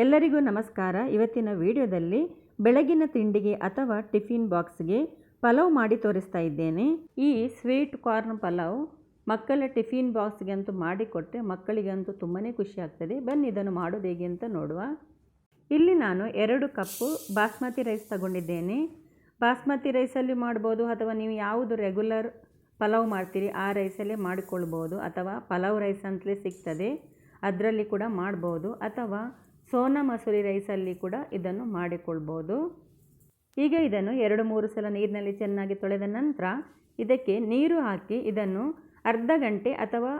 ಎಲ್ಲರಿಗೂ ನಮಸ್ಕಾರ. ಇವತ್ತಿನ ವಿಡಿಯೋದಲ್ಲಿ ಬೆಳಗಿನ ತಿಂಡಿಗೆ ಅಥವಾ ಟಿಫಿನ್ ಬಾಕ್ಸ್ಗೆ ಪಲಾವ್ ಮಾಡಿ ತೋರಿಸ್ತಾ ಇದ್ದೇನೆ. ಈ ಸ್ವೀಟ್ ಕಾರ್ನ್ ಪಲಾವ್ ಮಕ್ಕಳ ಟಿಫಿನ್ ಬಾಕ್ಸ್ಗೆ ಅಂತೂ ಮಾಡಿಕೊಟ್ಟರೆ ಮಕ್ಕಳಿಗಂತೂ ತುಂಬಾ ಖುಷಿ ಆಗ್ತದೆ. ಬನ್ನಿ, ಇದನ್ನು ಮಾಡೋದು ಹೇಗೆ ಅಂತ ನೋಡುವ. ಇಲ್ಲಿ ನಾನು ಎರಡು ಕಪ್ಪು ಬಾಸ್ಮತಿ ರೈಸ್ ತಗೊಂಡಿದ್ದೇನೆ. ಬಾಸ್ಮತಿ ರೈಸಲ್ಲಿ ಮಾಡ್ಬೋದು ಅಥವಾ ನೀವು ಯಾವುದು ರೆಗ್ಯುಲರ್ ಪಲಾವ್ ಮಾಡ್ತೀರಿ ಆ ರೈಸಲ್ಲೇ ಮಾಡಿಕೊಳ್ಬೋದು ಅಥವಾ ಪಲಾವ್ ರೈಸ್ ಅಂತಲೇ ಸಿಗ್ತದೆ. ಅದರಲ್ಲಿ ಕೂಡ ಮಾಡ್ಬೋದು ಅಥವಾ ಸೋನಾ ಮಸೂರಿ ರೈಸಲ್ಲಿ ಕೂಡ ಇದನ್ನು ಮಾಡಿಕೊಳ್ಬೋದು. ಈಗ ಇದನ್ನು ಎರಡು ಮೂರು ಸಲ ನೀರಿನಲ್ಲಿ ಚೆನ್ನಾಗಿ ತೊಳೆದ ನಂತರ ಇದಕ್ಕೆ ನೀರು ಹಾಕಿ ಇದನ್ನು ಅರ್ಧ ಗಂಟೆ ಅಥವಾ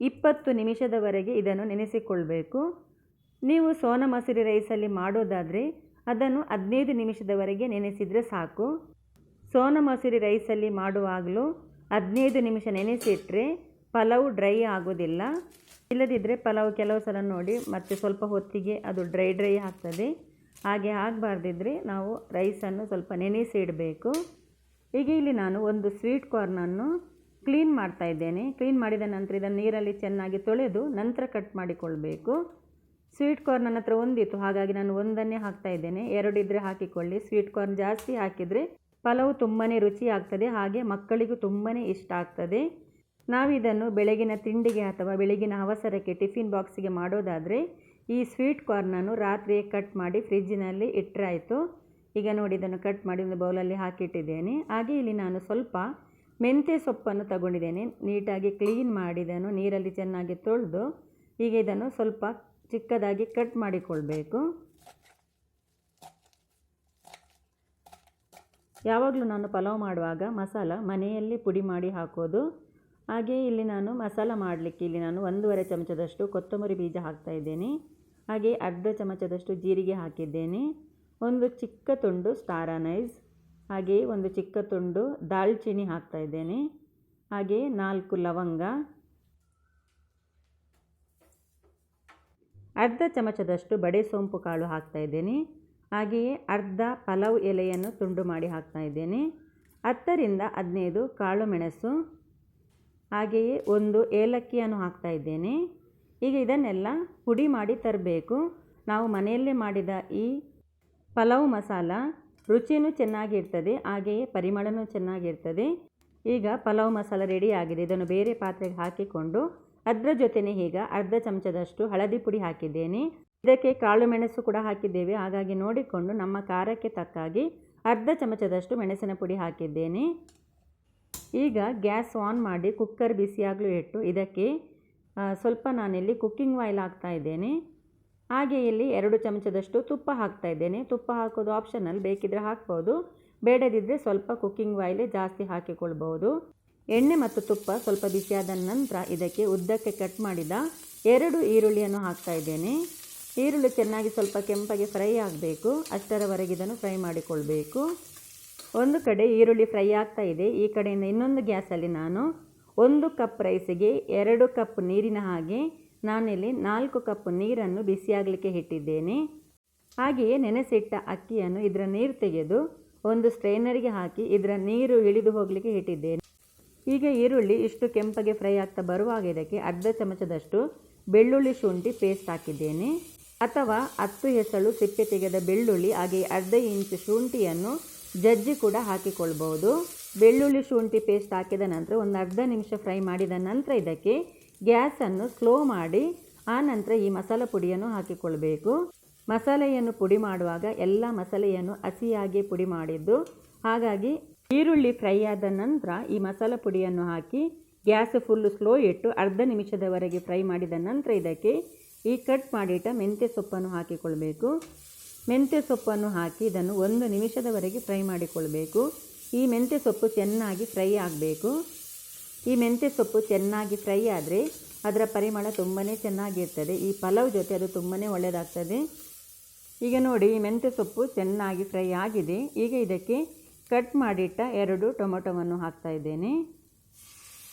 ಇಪ್ಪತ್ತು ನಿಮಿಷದವರೆಗೆ ಇದನ್ನು ನೆನೆಸಿಕೊಳ್ಬೇಕು. ನೀವು ಸೋನಾ ಮಸೂರಿ ರೈಸಲ್ಲಿ ಮಾಡೋದಾದರೆ ಅದನ್ನು ಹದಿನೈದು ನಿಮಿಷದವರೆಗೆ ನೆನೆಸಿದರೆ ಸಾಕು. ಸೋನಾ ಮಸೂರಿ ರೈಸಲ್ಲಿ ಮಾಡುವಾಗಲೂ ಹದಿನೈದು ನಿಮಿಷ ನೆನೆಸಿಟ್ರೆ ಪಲಾವ್ ಡ್ರೈ ಆಗೋದಿಲ್ಲ. ಇಲ್ಲದಿದ್ದರೆ ಪಲಾವ್ ಕೆಲವು ಸಲ ನೋಡಿ, ಮತ್ತು ಸ್ವಲ್ಪ ಹೊತ್ತಿಗೆ ಅದು ಡ್ರೈ ಡ್ರೈ ಆಗ್ತದೆ. ಹಾಗೆ ಆಗಬಾರ್ದಿದ್ರೆ ನಾವು ರೈಸನ್ನು ಸ್ವಲ್ಪ ನೆನೆಸಿ ಇಡಬೇಕು. ಈಗ ಇಲ್ಲಿ ನಾನು ಒಂದು ಸ್ವೀಟ್ ಕಾರ್ನನ್ನು ಕ್ಲೀನ್ ಮಾಡ್ತಾ ಇದ್ದೇನೆ. ಕ್ಲೀನ್ ಮಾಡಿದ ನಂತರ ಇದನ್ನು ನೀರಲ್ಲಿ ಚೆನ್ನಾಗಿ ತೊಳೆದು ನಂತರ ಕಟ್ ಮಾಡಿಕೊಳ್ಬೇಕು. ಸ್ವೀಟ್ ಕಾರ್ನ್ ನನ್ನ ಹತ್ರ ಒಂದಿತ್ತು, ಹಾಗಾಗಿ ನಾನು ಒಂದನ್ನೇ ಹಾಕ್ತಾ ಇದ್ದೇನೆ. ಎರಡು ಇದ್ದರೆ ಹಾಕಿಕೊಳ್ಳಿ. ಸ್ವೀಟ್ ಕಾರ್ನ್ ಜಾಸ್ತಿ ಹಾಕಿದರೆ ಪಲಾವ್ ತುಂಬಾ ರುಚಿ ಆಗ್ತದೆ ಹಾಗೆ ಮಕ್ಕಳಿಗೂ ತುಂಬಾ ಇಷ್ಟ ಆಗ್ತದೆ. ನಾವಿದನ್ನು ಬೆಳಗಿನ ತಿಂಡಿಗೆ ಅಥವಾ ಬೆಳಗಿನ ಅವಸರಕ್ಕೆ ಟಿಫಿನ್ ಬಾಕ್ಸಿಗೆ ಮಾಡೋದಾದರೆ, ಈ ಸ್ವೀಟ್ ಕಾರ್ನನ್ನು ರಾತ್ರಿಯೇ ಕಟ್ ಮಾಡಿ ಫ್ರಿಜ್ಜಿನಲ್ಲಿ ಇಟ್ಟರಾಯಿತು ಈಗ ನೋಡಿ, ಇದನ್ನು ಕಟ್ ಮಾಡಿ ಒಂದು ಬೌಲಲ್ಲಿ ಹಾಕಿಟ್ಟಿದ್ದೇನೆ. ಹಾಗೆ ಇಲ್ಲಿ ನಾನು ಸ್ವಲ್ಪ ಮೆಂತ್ಯ ಸೊಪ್ಪನ್ನು ತಗೊಂಡಿದ್ದೇನೆ. ನೀಟಾಗಿ ಕ್ಲೀನ್ ಮಾಡಿದನು ನೀರಲ್ಲಿ ಚೆನ್ನಾಗಿ ತೊಳೆದು, ಈಗ ಇದನ್ನು ಸ್ವಲ್ಪ ಚಿಕ್ಕದಾಗಿ ಕಟ್ ಮಾಡಿಕೊಳ್ಬೇಕು. ಯಾವಾಗಲೂ ನಾನು ಪಲಾವ್ ಮಾಡುವಾಗ ಮಸಾಲ ಮನೆಯಲ್ಲಿ ಪುಡಿ ಮಾಡಿ ಹಾಕೋದು. ಹಾಗೆ ಇಲ್ಲಿ ನಾನು ಮಸಾಲ ಮಾಡಲಿಕ್ಕೆ ಇಲ್ಲಿ ನಾನು ಒಂದೂವರೆ ಚಮಚದಷ್ಟು ಕೊತ್ತಂಬರಿ ಬೀಜ ಹಾಕ್ತಾ ಇದ್ದೇನೆ. ಹಾಗೆ ಅರ್ಧ ಚಮಚದಷ್ಟು ಜೀರಿಗೆ ಹಾಕಿದ್ದೇನೆ. ಒಂದು ಚಿಕ್ಕ ತುಂಡು ಸ್ಟಾರಾನೈಸ್ ಹಾಗೆ ಒಂದು ಚಿಕ್ಕ ತುಂಡು ದಾಲ್ಚಿನ್ನಿ ಹಾಕ್ತಾ ಇದ್ದೇನೆ. ಹಾಗೆ ನಾಲ್ಕು ಲವಂಗ, ಅರ್ಧ ಚಮಚದಷ್ಟು ಬಡೆ ಸೋಂಪು ಕಾಳು ಹಾಕ್ತಾ ಇದ್ದೇನೆ. ಹಾಗೆಯೇ ಅರ್ಧ ಪಲಾವ್ ಎಲೆಯನ್ನು ತುಂಡು ಮಾಡಿ ಹಾಕ್ತಾ ಇದ್ದೇನೆ. ಹತ್ತರಿಂದ ಹದಿನೈದು ಕಾಳು ಮೆಣಸು ಹಾಗೆಯೇ ಒಂದು ಏಲಕ್ಕಿಯನ್ನು ಹಾಕ್ತಾ ಇದ್ದೇನೆ. ಈಗ ಇದನ್ನೆಲ್ಲ ಪುಡಿ ಮಾಡಿ ತರಬೇಕು. ನಾವು ಮನೆಯಲ್ಲೇ ಮಾಡಿದ ಈ ಪಲಾವ್ ಮಸಾಲ ರುಚಿಯೂ ಚೆನ್ನಾಗಿರ್ತದೆ ಹಾಗೆಯೇ ಪರಿಮಳನೂ ಚೆನ್ನಾಗಿರ್ತದೆ ಈಗ ಪಲಾವ್ ಮಸಾಲ ರೆಡಿ ಆಗಿದೆ. ಇದನ್ನು ಬೇರೆ ಪಾತ್ರೆಗೆ ಹಾಕಿಕೊಂಡು ಅದರ ಜೊತೆನೇ ಈಗ ಅರ್ಧ ಚಮಚದಷ್ಟು ಹಳದಿ ಪುಡಿ ಹಾಕಿದ್ದೇನೆ. ಇದಕ್ಕೆ ಕಾಳು ಮೆಣಸು ಕೂಡ ಹಾಕಿದ್ದೇವೆ. ಹಾಗಾಗಿ ನೋಡಿಕೊಂಡು ನಮ್ಮ ಖಾರಕ್ಕೆ ತಕ್ಕಾಗಿ ಅರ್ಧ ಚಮಚದಷ್ಟು ಮೆಣಸಿನ ಪುಡಿ ಹಾಕಿದ್ದೇನೆ. ಈಗ ಗ್ಯಾಸ್ ಆನ್ ಮಾಡಿ ಕುಕ್ಕರ್ ಬಿಸಿಯಾಗಲು ಇಟ್ಟು ಇದಕ್ಕೆ ಸ್ವಲ್ಪ ನಾನಿಲ್ಲಿ ಕುಕ್ಕಿಂಗ್ ಆಯಿಲ್ ಹಾಕ್ತಾ ಇದ್ದೇನೆ. ಹಾಗೆ ಇಲ್ಲಿ ಎರಡು ಚಮಚದಷ್ಟು ತುಪ್ಪ ಹಾಕ್ತಾ ಇದ್ದೇನೆ. ತುಪ್ಪ ಹಾಕೋದು ಆಪ್ಷನಲ್ ಬೇಕಿದ್ದರೆ ಹಾಕ್ಬೋದು. ಬೇಡದಿದ್ದರೆ ಸ್ವಲ್ಪ ಕುಕ್ಕಿಂಗ್ ಆಯಿಲೇ ಜಾಸ್ತಿ ಹಾಕಿಕೊಳ್ಬೋದು ಎಣ್ಣೆ ಮತ್ತು ತುಪ್ಪ ಸ್ವಲ್ಪ ಬಿಸಿಯಾದ ನಂತರ ಇದಕ್ಕೆ ಉದ್ದಕ್ಕೆ ಕಟ್ ಮಾಡಿದ ಎರಡು ಈರುಳ್ಳಿಯನ್ನು ಹಾಕ್ತಾ ಇದ್ದೇನೆ. ಈರುಳ್ಳಿ ಚೆನ್ನಾಗಿ ಸ್ವಲ್ಪ ಕೆಂಪಗೆ ಫ್ರೈ ಆಗಬೇಕು. ಅಷ್ಟರವರೆಗೆ ಇದನ್ನು ಫ್ರೈ ಮಾಡಿಕೊಳ್ಬೇಕು. ಒಂದು ಕಡೆ ಈರುಳ್ಳಿ ಫ್ರೈ ಆಗ್ತಾ ಇದೆ. ಈ ಕಡೆಯಿಂದ ಇನ್ನೊಂದು ಗ್ಯಾಸಲ್ಲಿ ನಾನು ಒಂದು ಕಪ್ ರೈಸಿಗೆ ಎರಡು ಕಪ್ ನೀರಿನ ಹಾಗೆ ನಾನಿಲ್ಲಿ ನಾಲ್ಕು ಕಪ್ ನೀರನ್ನು ಬಿಸಿಯಾಗಲಿಕ್ಕೆ ಇಟ್ಟಿದ್ದೇನೆ. ಹಾಗೆಯೇ ನೆನೆಸಿಟ್ಟ ಅಕ್ಕಿಯನ್ನು ಇದರ ನೀರು ತೆಗೆದು ಒಂದು ಸ್ಟ್ರೈನರಿಗೆ ಹಾಕಿ ಇದರ ನೀರು ಇಳಿದು ಹೋಗಲಿಕ್ಕೆ ಇಟ್ಟಿದ್ದೇನೆ. ಈಗ ಈರುಳ್ಳಿ ಇಷ್ಟು ಕೆಂಪಗೆ ಫ್ರೈ ಆಗ್ತಾ ಬರುವಾಗ ಇದಕ್ಕೆ ಅರ್ಧ ಚಮಚದಷ್ಟು ಬೆಳ್ಳುಳ್ಳಿ ಶುಂಠಿ ಪೇಸ್ಟ್ ಹಾಕಿದ್ದೇನೆ. ಅಥವಾ ಹತ್ತು ಹೆಸಳು ಸಿಪ್ಪೆ ತೆಗೆದ ಬೆಳ್ಳುಳ್ಳಿ ಹಾಗೆ ಅರ್ಧ ಇಂಚು ಶುಂಠಿಯನ್ನು ಜಜ್ಜಿ ಕೂಡ ಹಾಕಿಕೊಳ್ಬೋದು ಬೆಳ್ಳುಳ್ಳಿ ಶುಂಠಿ ಪೇಸ್ಟ್ ಹಾಕಿದ ನಂತರ ಒಂದು ಅರ್ಧ ನಿಮಿಷ ಫ್ರೈ ಮಾಡಿದ ನಂತರ ಇದಕ್ಕೆ ಗ್ಯಾಸನ್ನು ಸ್ಲೋ ಮಾಡಿ, ಆ ನಂತರ ಈ ಮಸಾಲೆ ಪುಡಿಯನ್ನು ಹಾಕಿಕೊಳ್ಬೇಕು. ಮಸಾಲೆಯನ್ನು ಪುಡಿ ಮಾಡುವಾಗ ಎಲ್ಲ ಮಸಾಲೆಯನ್ನು ಹಸಿಯಾಗಿ ಪುಡಿ ಮಾಡಿದ್ದು, ಹಾಗಾಗಿ ಈರುಳ್ಳಿ ಫ್ರೈ ಆದ ನಂತರ ಈ ಮಸಾಲೆ ಪುಡಿಯನ್ನು ಹಾಕಿ ಗ್ಯಾಸ್ ಫುಲ್ಲು ಸ್ಲೋ ಇಟ್ಟು ಅರ್ಧ ನಿಮಿಷದವರೆಗೆ ಫ್ರೈ ಮಾಡಿದ ನಂತರ ಇದಕ್ಕೆ ಈ ಕಟ್ ಮಾಡಿಟ್ಟ ಮೆಂತ್ಯ ಸೊಪ್ಪನ್ನು ಹಾಕಿಕೊಳ್ಬೇಕು. ಮೆಂತ್ಯ ಸೊಪ್ಪನ್ನು ಹಾಕಿ ಇದನ್ನು ಒಂದು ನಿಮಿಷದವರೆಗೆ ಫ್ರೈ ಮಾಡಿಕೊಳ್ಬೇಕು. ಈ ಮೆಂತ್ಯ ಸೊಪ್ಪು ಚೆನ್ನಾಗಿ ಫ್ರೈ ಆಗಬೇಕು. ಈ ಮೆಂತ್ಯ ಸೊಪ್ಪು ಚೆನ್ನಾಗಿ ಫ್ರೈ ಆದರೆ ಅದರ ಪರಿಮಳ ತುಂಬಾ ಚೆನ್ನಾಗಿರ್ತದೆ. ಈ ಪಲಾವ್ ಜೊತೆ ಅದು ತುಂಬಾ ಒಳ್ಳೆಯದಾಗ್ತದೆ ಈಗ ನೋಡಿ, ಈ ಮೆಂತ್ಯ ಸೊಪ್ಪು ಚೆನ್ನಾಗಿ ಫ್ರೈ ಆಗಿದೆ. ಈಗ ಇದಕ್ಕೆ ಕಟ್ ಮಾಡಿಟ್ಟ ಎರಡು ಟೊಮೊಟೊವನ್ನು ಹಾಕ್ತಾ ಇದ್ದೇನೆ.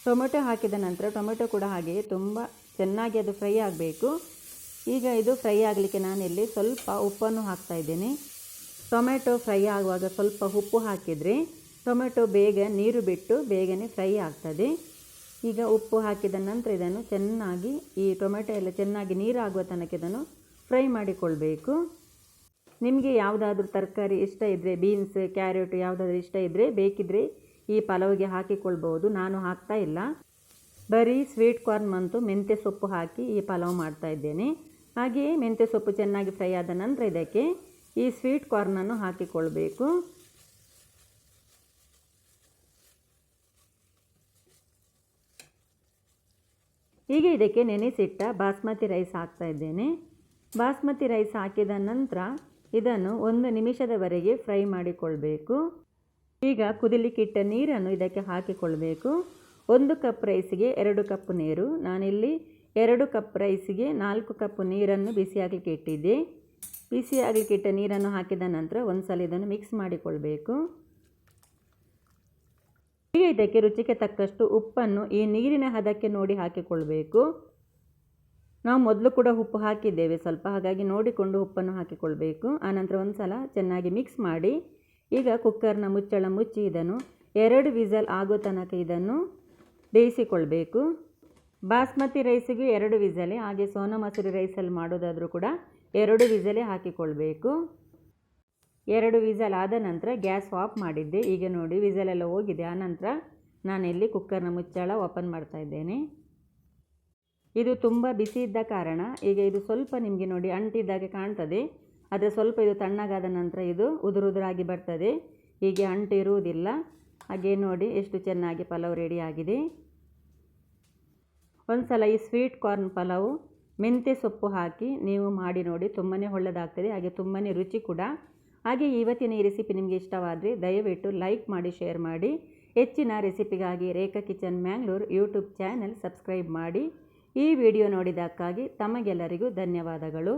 ಟೊಮೊಟೊ ಹಾಕಿದ ನಂತರ ಟೊಮೊಟೊ ಕೂಡ ಹಾಗೆಯೇ ತುಂಬ ಚೆನ್ನಾಗಿ ಅದು ಫ್ರೈ ಆಗಬೇಕು. ಈಗ ಇದು ಫ್ರೈ ಆಗಲಿಕ್ಕೆ ನಾನಿಲ್ಲಿ ಸ್ವಲ್ಪ ಉಪ್ಪನ್ನು ಹಾಕ್ತಾ ಇದ್ದೇನೆ. ಟೊಮೆಟೊ ಫ್ರೈ ಆಗುವಾಗ ಸ್ವಲ್ಪ ಉಪ್ಪು ಹಾಕಿದರೆ ಟೊಮೆಟೊ ಬೇಗ ನೀರು ಬಿಟ್ಟು ಬೇಗನೆ ಫ್ರೈ ಆಗ್ತದೆ. ಈಗ ಉಪ್ಪು ಹಾಕಿದ ನಂತರ ಇದನ್ನು ಚೆನ್ನಾಗಿ ಈ ಟೊಮೆಟೊ ಎಲ್ಲ ಚೆನ್ನಾಗಿ ನೀರಾಗುವ ತನಕ ಇದನ್ನು ಫ್ರೈ ಮಾಡಿಕೊಳ್ಬೇಕು. ನಿಮಗೆ ಯಾವುದಾದ್ರೂ ತರಕಾರಿ ಇಷ್ಟ ಇದ್ದರೆ ಬೀನ್ಸ್, ಕ್ಯಾರೆಟ್ ಯಾವುದಾದ್ರೂ ಇಷ್ಟ ಇದ್ದರೆ ಬೇಕಿದ್ದರೆ ಈ ಪಲಾವ್ಗೆ ಹಾಕಿಕೊಳ್ಬೋದು ನಾನು ಹಾಕ್ತಾ ಇಲ್ಲ. ಬರೀ ಸ್ವೀಟ್ ಕಾರ್ನ್ ಮತ್ತು ಮೆಂತ್ಯ ಸೊಪ್ಪು ಹಾಕಿ ಈ ಪಲಾವ್ ಮಾಡ್ತಾ ಇದ್ದೇನೆ. ಹಾಗೆಯೇ ಮೆಂತ್ಯ ಸೊಪ್ಪು ಚೆನ್ನಾಗಿ ಫ್ರೈ ಆದ ನಂತರ ಇದಕ್ಕೆ ಈ ಸ್ವೀಟ್ ಕಾರ್ನನ್ನು ಹಾಕಿಕೊಳ್ಬೇಕು. ಹೀಗೆ ಇದಕ್ಕೆ ನೆನೆಸಿಟ್ಟ ಬಾಸ್ಮತಿ ರೈಸ್ ಹಾಕ್ತಾ ಇದ್ದೇನೆ. ಬಾಸ್ಮತಿ ರೈಸ್ ಹಾಕಿದ ನಂತರ ಇದನ್ನು ಒಂದು ನಿಮಿಷದವರೆಗೆ ಫ್ರೈ ಮಾಡಿಕೊಳ್ಬೇಕು. ಈಗ ಕುದಿಲಿಕ್ಕಿಟ್ಟ ನೀರನ್ನು ಇದಕ್ಕೆ ಹಾಕಿಕೊಳ್ಬೇಕು. ಒಂದು ಕಪ್ ರೈಸಿಗೆ ಎರಡು ಕಪ್ ನೀರು. ನಾನಿಲ್ಲಿ ಎರಡು ಕಪ್ ರೈಸಿಗೆ ನಾಲ್ಕು ಕಪ್ ನೀರನ್ನು ಬಿಸಿಯಾಗಲಿಕ್ಕೆ ಇಟ್ಟಿದ್ದೆ. ಬಿಸಿಯಾಗಲಿಕ್ಕೆ ಇಟ್ಟ ನೀರನ್ನು ಹಾಕಿದ ನಂತರ ಒಂದು ಸಲ ಇದನ್ನು ಮಿಕ್ಸ್ ಮಾಡಿಕೊಳ್ಬೇಕು. ಈಗ ಇದಕ್ಕೆ ರುಚಿಗೆ ತಕ್ಕಷ್ಟು ಉಪ್ಪನ್ನು ಈ ನೀರಿನ ಹದಕ್ಕೆ ನೋಡಿ ಹಾಕಿಕೊಳ್ಬೇಕು. ನಾವು ಮೊದಲು ಕೂಡ ಉಪ್ಪು ಹಾಕಿದ್ದೇವೆ, ಸ್ವಲ್ಪ ಹಾಗಾಗಿ ನೋಡಿಕೊಂಡು ಉಪ್ಪನ್ನು ಹಾಕಿಕೊಳ್ಬೇಕು. ಆನಂತರ ಒಂದು ಸಲ ಚೆನ್ನಾಗಿ ಮಿಕ್ಸ್ ಮಾಡಿ, ಈಗ ಕುಕ್ಕರ್ನ ಮುಚ್ಚಳ ಮುಚ್ಚಿ ಇದನ್ನು ಎರಡು ವಿಸಲ್ ಆಗೋ ತನಕ ಇದನ್ನು ಬೇಯಿಸಿಕೊಳ್ಬೇಕು. ಬಾಸ್ಮತಿ ರೈಸಿಗೆ ಎರಡು ವಿಸಲೆ, ಹಾಗೆ ಸೋನಾ ಮಸೂರಿ ರೈಸಲ್ಲಿ ಮಾಡೋದಾದರೂ ಕೂಡ ಎರಡು ವಿಸಲೆ ಹಾಕಿಕೊಳ್ಬೇಕು. ಎರಡು ವಿಸಲ್ ಆದ ನಂತರ ಗ್ಯಾಸ್ ಆಫ್ ಮಾಡಿದ್ದೆ. ಈಗ ನೋಡಿ, ವಿಸಲೆಲ್ಲ ಹೋಗಿದೆ. ಆನಂತರ ನಾನಿಲ್ಲಿ ಕುಕ್ಕರ್ನ ಮುಚ್ಚಳ ಓಪನ್ ಮಾಡ್ತಾ ಇದ್ದೇನೆ. ಇದು ತುಂಬ ಬಿಸಿ ಇದ್ದ ಕಾರಣ, ಈಗ ಇದು ಸ್ವಲ್ಪ ನಿಮಗೆ ನೋಡಿ ಅಂಟಿದ್ದಾಗೆ ಕಾಣ್ತದೆ. ಆದರೆ ಸ್ವಲ್ಪ ಇದು ತಣ್ಣಗಾದ ನಂತರ ಇದು ಉದುರುದುರಾಗಿ ಬರ್ತದೆ. ಹೀಗೆ ಅಂಟಿರುವುದಿಲ್ಲ. ಹಾಗೆ ನೋಡಿ, ಎಷ್ಟು ಚೆನ್ನಾಗಿ ಪಲಾವ್ ರೆಡಿ ಆಗಿದೆ. ಒಂದು ಸಲ ಈ ಸ್ವೀಟ್ ಕಾರ್ನ್ ಪಲಾವು, ಮೆಂತ್ಯ ಸೊಪ್ಪು ಹಾಕಿ ನೀವು ಮಾಡಿ ನೋಡಿ ತುಂಬಾ ಒಳ್ಳೆಯದಾಗ್ತದೆ ಹಾಗೆ ತುಂಬಾ ರುಚಿ ಕೂಡ. ಹಾಗೆ ಇವತ್ತಿನ ಈ ರೆಸಿಪಿ ನಿಮಗೆ ಇಷ್ಟವಾದರೆ ದಯವಿಟ್ಟು ಲೈಕ್ ಮಾಡಿ ಶೇರ್ ಮಾಡಿ. ಹೆಚ್ಚಿನ ರೆಸಿಪಿಗಾಗಿ Rekha kitchen Mangalore YouTube channel subscribe ಮಾಡಿ. ಈ ವಿಡಿಯೋ ನೋಡಿದ್ದಕ್ಕಾಗಿ ತಮಗೆಲ್ಲರಿಗೂ ಧನ್ಯವಾದಗಳು.